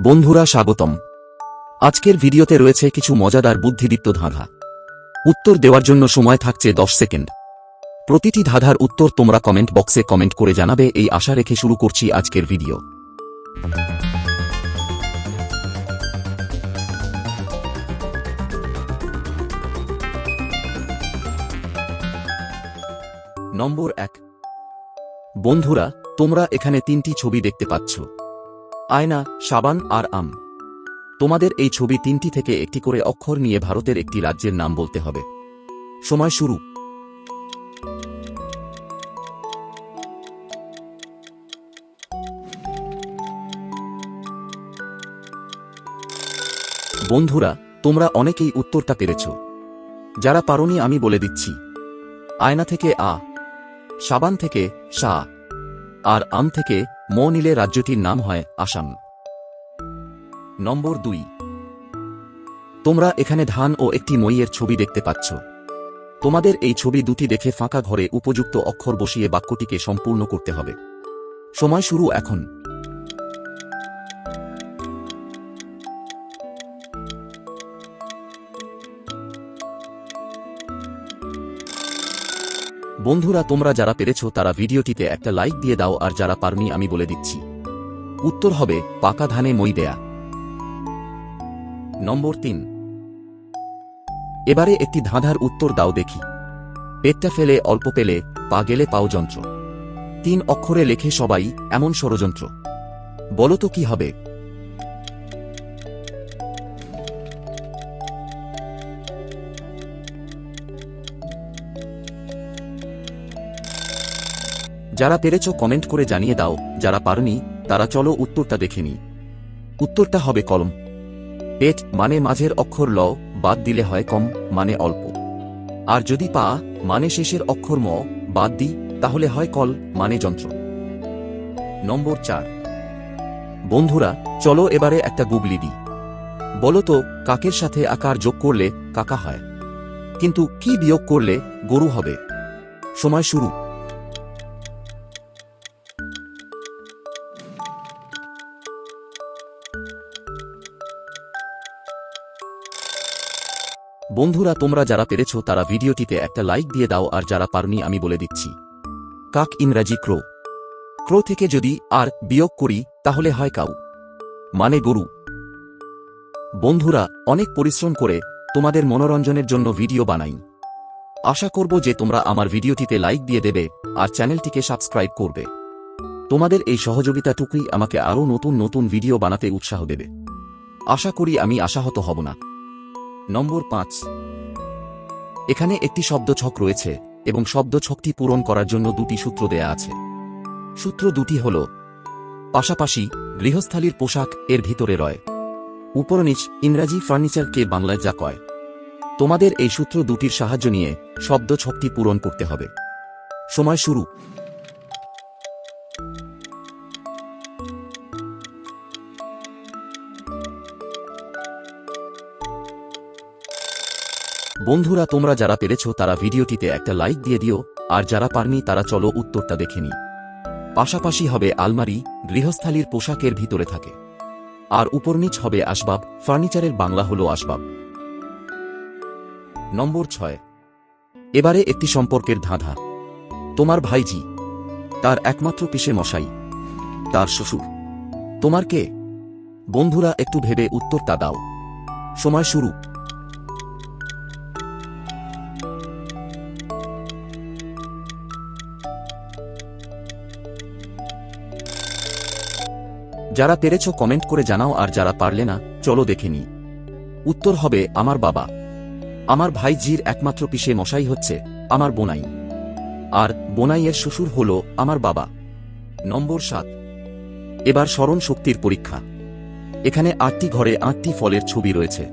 বন্ধুরা স্বাগতম। আজকের ভিডিওতে রয়েছে কিছু মজাদার বুদ্ধিদীপ্ত ধাঁধা। উত্তর দেওয়ার জন্য সময় থাকছে দশ সেকেন্ড। প্রতিটি ধাঁধার উত্তর তোমরা কমেন্ট বক্সে কমেন্ট করে জানাবে, এই আশা রেখে শুরু করছি আজকের ভিডিও। নম্বর এক। বন্ধুরা, তোমরা এখানে তিনটি ছবি দেখতে পাচ্ছ। আয়না, সাবান আর আম। তোমাদের এই ছবি তিনটি থেকে একটি করে অক্ষর নিয়ে ভারতের একটি রাজ্যের নাম বলতে হবে। সময় শুরু। বন্ধুরা, তোমরা অনেকেই উত্তরটা পেরেছ। যারা পারোনি আমি বলে দিচ্ছি। আয়না থেকে আ, সাবান থেকে সা, আর আম থেকে ম নিলে রাজ্যটির নাম হয় আসাম। নম্বর দুই। তোমরা এখানে ধান ও একটি মইয়ের ছবি দেখতে পাচ্ছ। তোমাদের এই ছবি দুটি দেখে ফাঁকা ঘরে উপযুক্ত অক্ষর বসিয়ে বাক্যটিকে সম্পূর্ণ করতে হবে। সময় শুরু এখন। বন্ধুরা, তোমরা যারা পেরেছ, তারা ভিডিওটিতে একটা লাইক দিয়ে দাও, আর যারা পারনি, আমি বলে দিচ্ছি। উত্তর হবে, পাকা ধানে মই দেয়া। নম্বর তিন। এবারে একটি ধাঁধার উত্তর দাও দেখি। পেটটা ফেলে, অল্প পেলে, পা গেলে পাও যন্ত্র। তিন অক্ষরে লেখে সবাই, এমন ষড়যন্ত্র। বলো তো কি হবে? যারা পেরেছ কমেন্ট করে জানিয়ে দাও, যারা পারনি, তারা চলো উত্তরটা দেখে নি। উত্তরটা হবে কলম। পেট মানে মাঝের অক্ষর ল, বাদ দিলে হয় কম মানে অল্প। আর যদি পা মানে শেষের অক্ষর ম, বাদ দিই তাহলে হয় কল মানে যন্ত্র। নম্বর চার। বন্ধুরা, চলো এবারে একটা গুগলি দিই। বলো তো, কাকের সাথে আকার যোগ করলে কাকা হয়? কিন্তু কি বিয়োগ করলে গরু হবে? সময় শুরু। বন্ধুরা, তোমরা যারা পেরেছ, তারা ভিডিওটিতে একটা লাইক দিয়ে দাও, আর যারা পারনি, আমি বলে দিচ্ছি। কাক ইংরাজি ক্রো। ক্রো থেকে যদি আর বিয়োগ করি, তাহলে হয় কাউ। মানে গরু। বন্ধুরা, অনেক পরিশ্রম করে তোমাদের মনোরঞ্জনের জন্য ভিডিও বানাই। আশা করব যে তোমরা আমার ভিডিওটিতে লাইক দিয়ে দেবে, আর চ্যানেলটিকে সাবস্ক্রাইব করবে। তোমাদের এই সহযোগিতাটুকুই আমাকে আরও নতুন নতুন ভিডিও বানাতে উৎসাহ দেবে। আশা করি আমি আশাহত হব না। নম্বর পাঁচ। এখানে একটি শব্দ ছক রয়েছে এবং শব্দ ছকটি পূরণ করার জন্য দুটি সূত্র দেয়া আছে। সূত্র দুটি হল, পাশাপাশি গৃহস্থালীর পোশাক এর ভিতরে রয়। উপরনিচ ইংরাজি ফার্নিচারকে বাংলায় যা কয়। তোমাদের এই সূত্র দুটির সাহায্য নিয়ে শব্দ ছকটি পূরণ করতে হবে। সময় শুরু। বন্ধুরা, তোমরা যারা পেরেছ, তারা ভিডিওটিতে একটা লাইক দিয়ে দিও, আর যারা পারনি, তারা চলো উত্তরটা দেখে নি পাশাপাশি হবে আলমারি, গৃহস্থালীর পোশাকের ভিতরে থাকে। আর উপরনিচ হবে আসবাব, ফার্নিচারের বাংলা হল আসবাব। নম্বর ছয়। এবারে একটি সম্পর্কের ধাঁধা। তোমার ভাইজি, তার একমাত্র পিসে মশাই তার শ্বশুর। তোমার কে? বন্ধুরা, একটু ভেবে উত্তরটা দাও। সময় শুরু। যারা পেরেছ কমেন্ট করে জানাও, আর যারা পারলে না, চলো দেখে নি উত্তর হবে, আমার বাবা। আমার ভাইজির একমাত্র পিসে মশাই হচ্ছে, আমার বোনাই। আর বোনাইয়ের শ্বশুর হল আমার বাবা। নম্বর সাত। এবার স্মরণ শক্তির পরীক্ষা। এখানে আটটি ঘরে আটটি ফলের ছবি রয়েছে।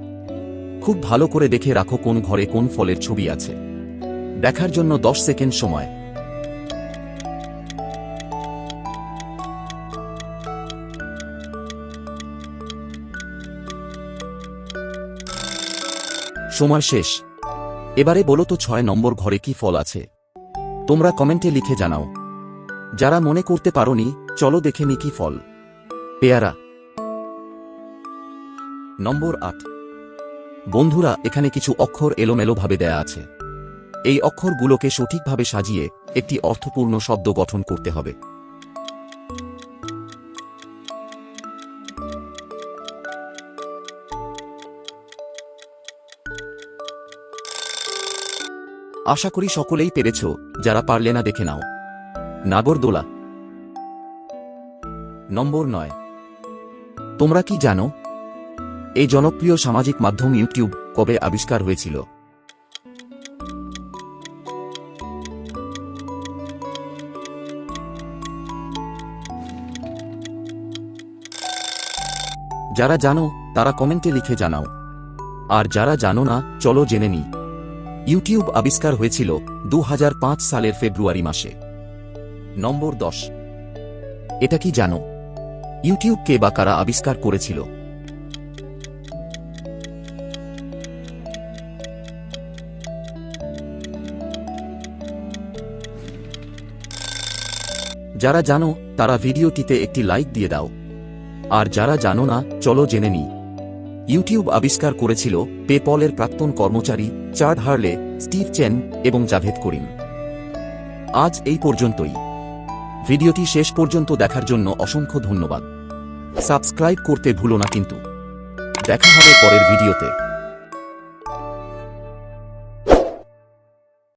খুব ভালো করে দেখে রাখো কোন ঘরে কোন ফলের ছবি আছে। দেখার জন্য দশ সেকেন্ড সময়। সময় শেষ। এবারে বলো তো ছয় নম্বর ঘরে কি ফল আছে? তোমরা কমেন্টে লিখে জানাও। যারা মনে করতে পারোনি, চলো দেখে নি কি ফল। পেয়ারা। নম্বর আট। বন্ধুরা, এখানে কিছু অক্ষর এলোমেলোভাবে দেয়া আছে। এই অক্ষরগুলোকে সঠিকভাবে সাজিয়ে একটি অর্থপূর্ণ শব্দ গঠন করতে হবে। আশা করি সকলেই পেরেছ, যারা পারলে না দেখে নাও। নাগরদোলা নম্বর নয়। তোমরা কি জানো, এই জনপ্রিয় সামাজিক মাধ্যম ইউটিউব কবে আবিষ্কার হয়েছিল? যারা জানো, তারা কমেন্টে লিখে জানাও। আর যারা জানো না, চলো জেনে নিই। ইউটিউব আবিষ্কার হয়েছিল দু হাজার পাঁচ সালের ফেব্রুয়ারি মাসে। নম্বর দশ। এটা কি জানো? ইউটিউব কে বা কারা আবিষ্কার করেছিল? যারা জানো, তারা ভিডিওটিতে একটি লাইক দিয়ে দাও। আর যারা জানো না, চলো জেনে নিই। ইউটিউব আবিষ্কার করেছিল পেপলের প্রাক্তন কর্মচারী চার্ড হার্লে, স্টিভ চেন এবং জাভেদ করিম। আজ এই পর্যন্তই। ভিডিওটি শেষ পর্যন্ত দেখার জন্য অসংখ্য ধন্যবাদ। সাবস্ক্রাইব করতে ভুলো না কিন্তু। দেখা হবে পরের ভিডিওতে।